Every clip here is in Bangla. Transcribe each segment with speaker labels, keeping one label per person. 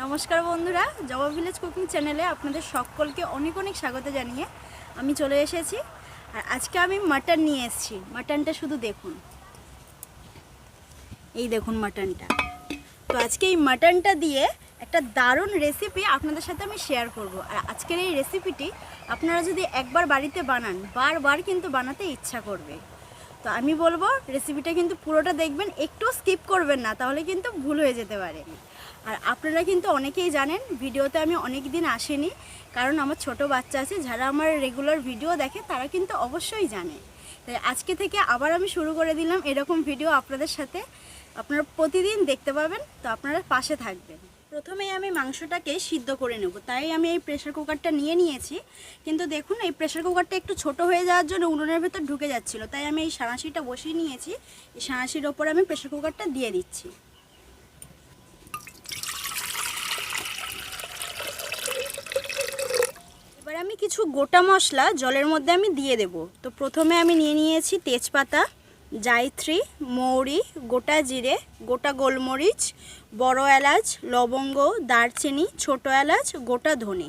Speaker 1: নমস্কার বন্ধুরা, জবা ভিলেজ কুকিং চ্যানেলে আপনাদের সকলকে অনেক অনেক স্বাগত জানিয়ে আমি চলে এসেছি। আর আজকে আমি মাটন নিয়ে এসেছি। মাটনটা শুধু দেখুন। এই দেখুন মাটনটা তো আজকে এই মাটনটা দিয়ে একটা দারুণ রেসিপি আপনাদের সাথে আমি শেয়ার করব। আর আজকের এই রেসিপিটি আপনারা যদি একবার বাড়িতে বানান, বারবার কিন্তু বানাতে ইচ্ছা করবে। তো আমি বলব রেসিপিটা কিন্তু পুরোটা দেখবেন, একটু স্কিপ করবেন না, তাহলে কিন্তু ভুল হয়ে যেতে পারে। আর আপনারা কিন্তু অনেকেই জানেন, ভিডিওতে আমি অনেক দিন আসেনি, কারণ আমার ছোট বাচ্চা আছে, যারা আমার রেগুলার ভিডিও দেখে তারা কিন্তু অবশ্যই জানে। তাই আজকে থেকে আবার আমি শুরু করে দিলাম এরকম ভিডিও আপনাদের সাথে। আপনারা প্রতিদিন দেখতে পাবেন, তো আপনারা পাশে থাকবেন। প্রথমেই আমি মাংসটাকে সিদ্ধ করে নেব, তাই আমি এই প্রেশার কুকারটা নিয়ে নিয়েছি। কিন্তু দেখুন, এই প্রেশার কুকারটা একটু ছোট হয়ে যাওয়ার জন্য উনুনের ভেতর ঢুকে যাচ্ছিল, তাই আমি এই সাঁড়াশিটা বসিয়ে নিয়েছি। এই সাঁড়াশির ওপর আমি প্রেশার কুকারটা দিয়ে দিচ্ছি। আমি কিছু গোটা মশলা জলের মধ্যে আমি দিয়ে দেব। তো প্রথমে আমি নিয়ে নিয়েছি তেজপাতা, জায়ত্রী, মৌরি, গোটা জিরে, গোটা গোলমরিচ, বড় এলাচ, লবঙ্গ, দারচিনি, ছোট এলাচ, গোটা ধনে।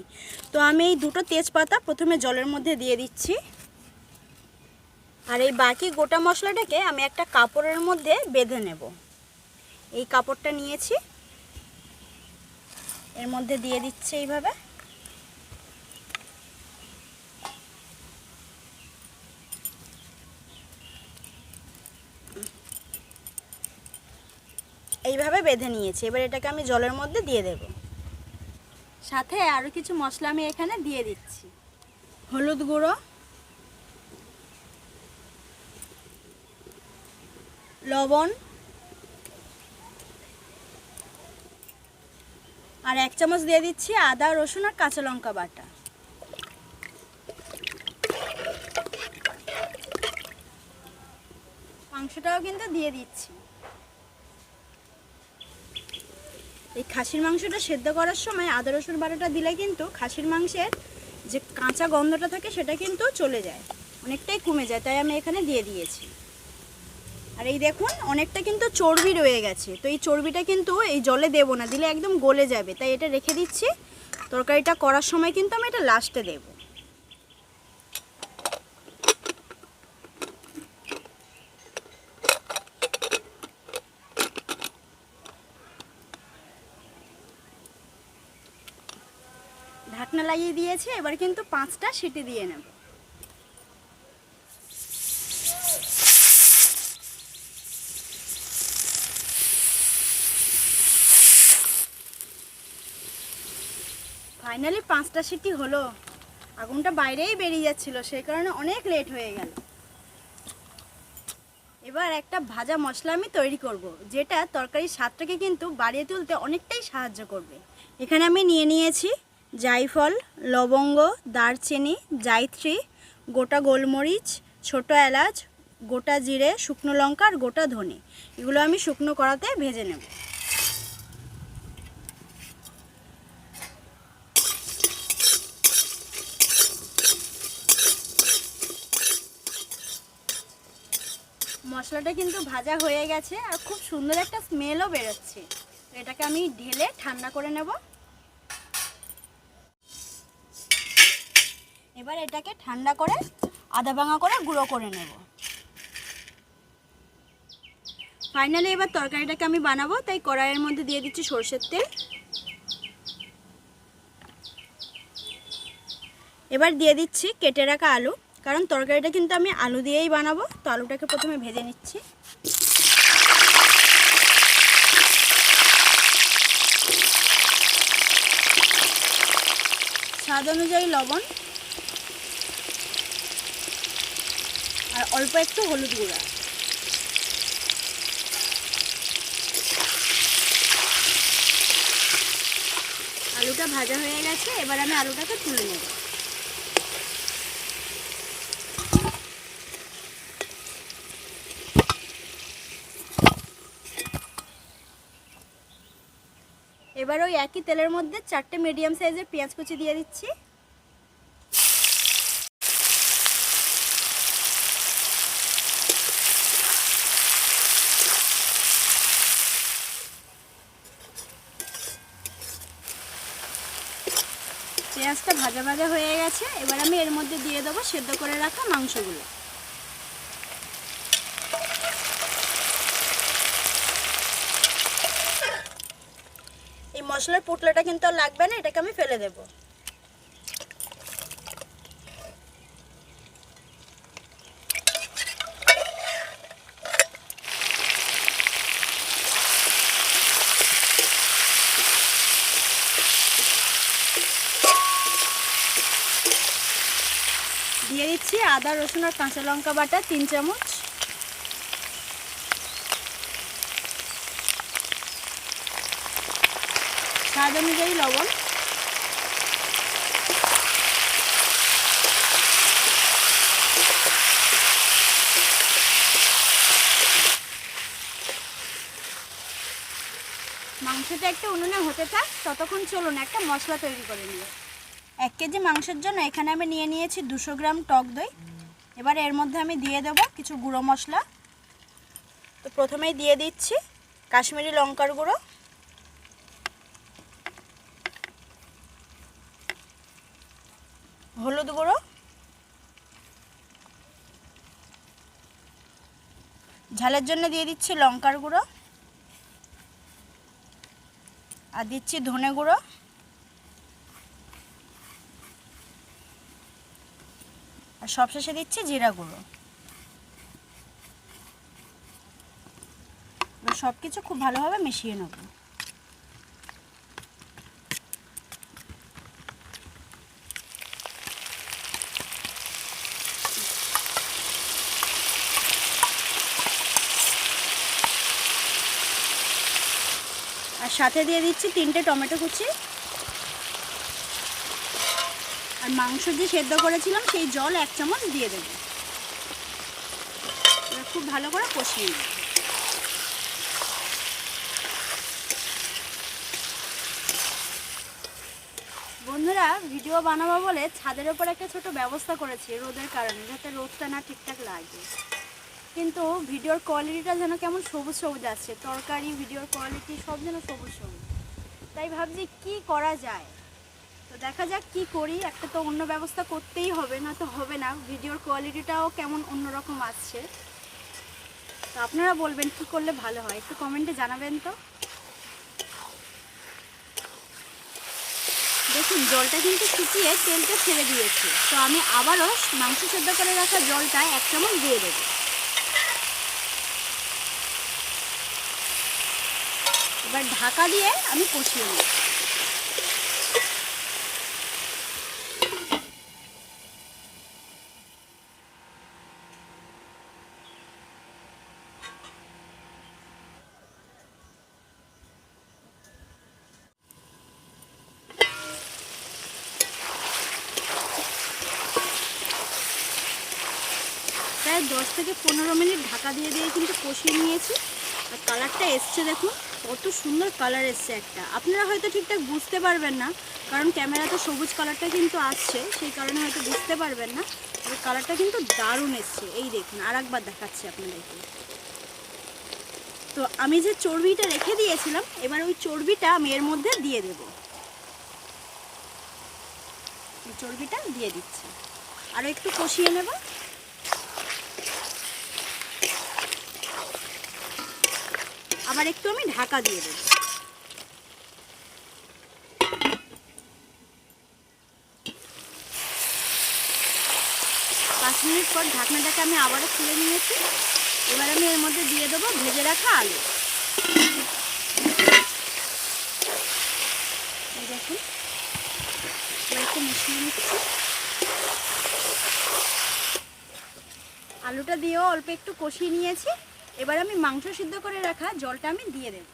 Speaker 1: তো আমি এই দুটো তেজপাতা প্রথমে জলের মধ্যে দিয়ে দিচ্ছি। আর এই বাকি গোটা মশলাটাকে আমি একটা কাপড়ের মধ্যে বেঁধে নেব। এই কাপড়টা নিয়েছি। এর মধ্যে দিয়ে দিচ্ছে এইভাবে। এইভাবে বেঁধে নিয়েছি। এবার এটাকে আমি জলের মধ্যে দিয়ে দেব। সাথে আরও কিছু মশলা আমি এখানে দিয়ে দিচ্ছি। হলুদ গুঁড়ো, লবণ, আর এক চামচ দিয়ে দিচ্ছি আদা, রসুন আর কাঁচা লঙ্কা বাটা। মাংসটাও কিন্তু দিয়ে দিচ্ছি। এই খাসির মাংসটা সেদ্ধ করার সময় আদা, রসুন বাটাটা দিলে কিন্তু খাসির মাংসের যে কাঁচা গন্ধটা থাকে সেটা কিন্তু চলে যায়, অনেকটাই কমে যায়, তাই আমি এখানে দিয়ে দিয়েছি। আর এই দেখুন, অনেকটা কিন্তু চর্বি রয়ে গেছে, তো এই চর্বিটা কিন্তু এই জলে দেব না, দিলে একদম গলে যাবে, তাই এটা রেখে দিচ্ছি, তরকারিটা করার সময় কিন্তু আমি এটা লাস্টে দেবো। লাগিয়ে দিয়েছি, এবার কিন্তু পাঁচটা সিটি দিয়ে নেব। ফাইনালি পাঁচটা সিটি হলো। আগুনটা বাইরেই বেরিয়ে যাচ্ছিল সেই কারণে অনেক লেট হয়ে গেল। এবার একটা ভাজা মশলা আমি তৈরি করব, যেটা তরকারির স্বাদটাকে কিন্তু বাড়িয়ে তুলতে অনেকটাই সাহায্য করবে। এখানে আমি নিয়ে নিয়েছি জায়ফল লবঙ্গ, দারচিনি জায়ত্রী গোটা গোলমরিচ, ছোট এলাচ, গোটা জিরে, শুকনো লঙ্কা আর গোটা ধনে। এগুলো আমি শুকনো কড়াতে ভেজে নেব। মশলাটা কিন্তু ভাজা হয়ে গেছে আর খুব সুন্দর একটা স্মেলও বেরোচ্ছে। এটাকে আমি ঢেলে ঠান্ডা করে নেব। এবার এটাকে ঠান্ডা করে আদা ভাঙা করে গুঁড়ো করে নেব। ফাইনালি এবার তরকারিটাকে আমি বানাবো, তাই কড়াইয়ের মধ্যে দিয়ে দিচ্ছি সর্ষের তেল। এবার দিয়ে দিচ্ছি কেটে রাখা আলু, কারণ তরকারিটা কিন্তু আমি আলু দিয়েই বানাবো, তো আলুটাকে প্রথমে ভেজে নিচ্ছি। স্বাদ অনুযায়ী লবণ অল্প একটু হলুদ গুঁড়া। আলুটা ভাজা হয়ে গেছে, এবার আমি আলুটাকে তুলে নেব। এবার ওই একই তেলের মধ্যে চারটে মিডিয়াম সাইজের পেঁয়াজ কুচি দিয়ে দিচ্ছি। পেঁয়াজটা ভাজা ভাজা হয়ে গেছে, এবার আমি এর মধ্যে দিয়ে দেবো সেদ্ধ করে রাখা মাংসগুলো। এই মশলার পুটলাটা কিন্তু আর লাগবে না, এটাকে আমি ফেলে দেব দিয়ে দিচ্ছি আদা, রসুন আর কাঁচা লঙ্কা বাটা, তিন চামচ। স্বাদ অনুযায়ী লবণ। মাংসটা একটা উনুনে হতে থাক, ততক্ষণ চলুন একটা মশলা তৈরি করে নিই। এক কেজি মাংসের জন্য এখানে আমি নিয়ে নিয়েছি দুশো গ্রাম টক দই। এবার এর মধ্যে আমি দিয়ে দেব কিছু গুঁড়ো মশলা। তো প্রথমেই দিয়ে দিচ্ছি কাশ্মীরি লঙ্কার গুঁড়ো। হলুদ গুঁড়ো। ঝালের জন্য দিয়ে দিচ্ছি লঙ্কার গুঁড়ো। আর দিচ্ছি ধনে গুঁড়ো। আর সবশেষে দিচ্ছি জিরা গুঁড়ো। সব কিছু খুব ভালোভাবে মিশিয়ে নেব। আর সাথে দিয়ে দিচ্ছি তিনটে টমেটো কুচি। আর মাংস যে সেদ্ধ করেছিলাম, সেই জল এক চামচ দিয়ে দেবো। খুব ভালো করে কষিয়ে নেব। বন্ধুরা, ভিডিও বানাবো বলে ছাদের ওপর একটা ছোট ব্যবস্থা করেছি রোদের কারণে, যাতে রোদটা না ঠিকঠাক লাগে। কিন্তু ভিডিওর কোয়ালিটিটা যেন কেমন সবুজ সবুজ আসছে, তরকারি, ভিডিওর কোয়ালিটি সব যেন সবুজ সবুজ। তাই ভাবছি কি করা যায়? তো দেখা যাক কি করি, একটা তো অন্য ব্যবস্থা করতেই হবে, না তো হবে না। ভিডিওর কোয়ালিটিটাও কেমন অন্যরকম আসছে। তো আপনারা বলবেন কি করলে ভালো হয়, একটু কমেন্টে জানাবেন তো। দেখুন, জলটা কিন্তু শুকিয়ে তেলটা ছেড়ে দিয়েছে। তো আমি আবারও মাংস সেদ্ধ করে রাখা জলটা এক চামচ দিয়ে দেবো। এবার ঢাকা দিয়ে আমি কষিয়ে নেব। প্রায় দশ থেকে পনেরো মিনিট ঢাকা দিয়ে দিয়ে কিন্তু কষিয়ে নিয়েছি। আর কালারটা এসছে দেখুন, কত সুন্দর কালার এসছে একটা। আপনারা হয়তো ঠিকঠাক বুঝতে পারবেন না, কারণ ক্যামেরাতে সবুজ কালারটা কিন্তু আসছে, সেই কারণে হয়তো বুঝতে পারবেন না। তবে কালারটা কিন্তু দারুণ এসছে। এই দেখুন আর একবার দেখাচ্ছি আপনাদেরকে। তো আমি যে চর্বিটা রেখে দিয়েছিলাম, এবার ওই চর্বিটা আমি এর মধ্যে দিয়ে দেব। চর্বিটা দিয়ে দিচ্ছি। আরও একটু কষিয়ে নেব। আবার একটু আমি ঢাকা দিয়ে দেব। পাঁচ মিনিট পর ঢাকনাটাকে আমি আবারও খুলে নিয়েছি। এবার আমি এর মধ্যে দিয়ে দেবো ভেজে রাখা আলু। দেখুন একটু মিশিয়ে নিচ্ছি। আলুটা দিয়েও অল্প একটু কষিয়ে নিয়েছি। এবার আমি মাংস সিদ্ধ করে রাখা জলটা আমি দিয়ে দেব।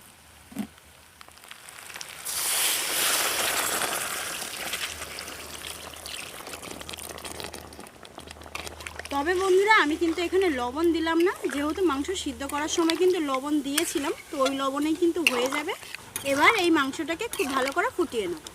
Speaker 1: তবে বন্ধুরা, আমি কিন্তু এখানে লবণ দিলাম না। যেহেতু মাংস সিদ্ধ করার সময় কিন্তু লবণ দিয়েছিলাম, তো ওই লবণেই কিন্তু হয়ে যাবে। এবার এই মাংসটাকে খুব ভালো করে ফুটিয়ে নেব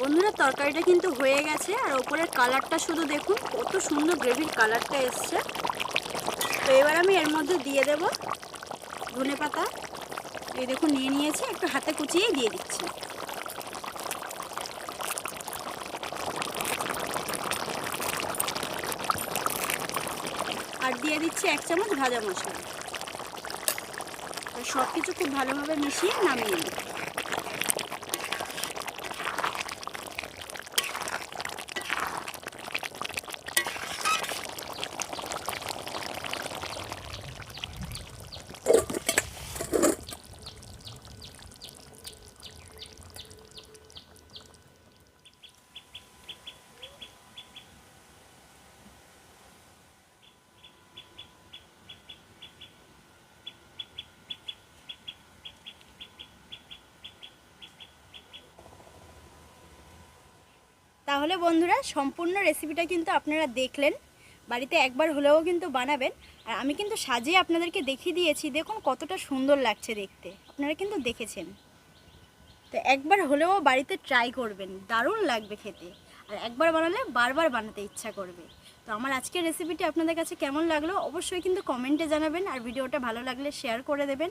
Speaker 1: বন্ধুরা তরকারিটা কিন্তু হয়ে গেছে আর ওপরের কালারটা শুধু দেখুন, কত সুন্দর গ্রেভির কালারটা এসছে। তো এবার আমি এর মধ্যে দিয়ে দেব ধনে পাতা। এই দেখুন, নিয়ে নিয়েছি, একটু হাতে কুচিয়ে দিয়ে দিচ্ছি। আর দিয়ে দিচ্ছি এক চামচ ভাজা মশলা। সব কিছু খুব ভালোভাবে মিশিয়ে নামিয়ে নিই। তাহলে বন্ধুরা, সম্পূর্ণ রেসিপিটা কিন্তু আপনারা দেখলেন। বাড়িতে একবার হলেও কিন্তু বানাবেন। আর আমি কিন্তু সাজিয়ে আপনাদেরকে দেখিয়ে দিয়েছি, দেখুন কতটা সুন্দর লাগছে দেখতে। আপনারা কিন্তু দেখেছেন। তো একবার হলেও বাড়িতে ট্রাই করবেন, দারুণ লাগবে খেতে। আর একবার বানালে বারবার বানাতে ইচ্ছা করবে। তো আমার আজকের রেসিপিটি আপনাদের কাছে কেমন লাগল অবশ্যই কিন্তু কমেন্টে জানাবেন। আর ভিডিওটা ভালো লাগলে শেয়ার করে দেবেন।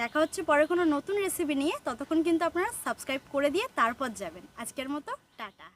Speaker 1: দেখা হচ্ছে পরে কোনো নতুন রেসিপি নিয়ে। ততক্ষণ কিন্তু আপনারা সাবস্ক্রাইব করে দিয়ে তারপর যাবেন। আজকের মতো, টাটা।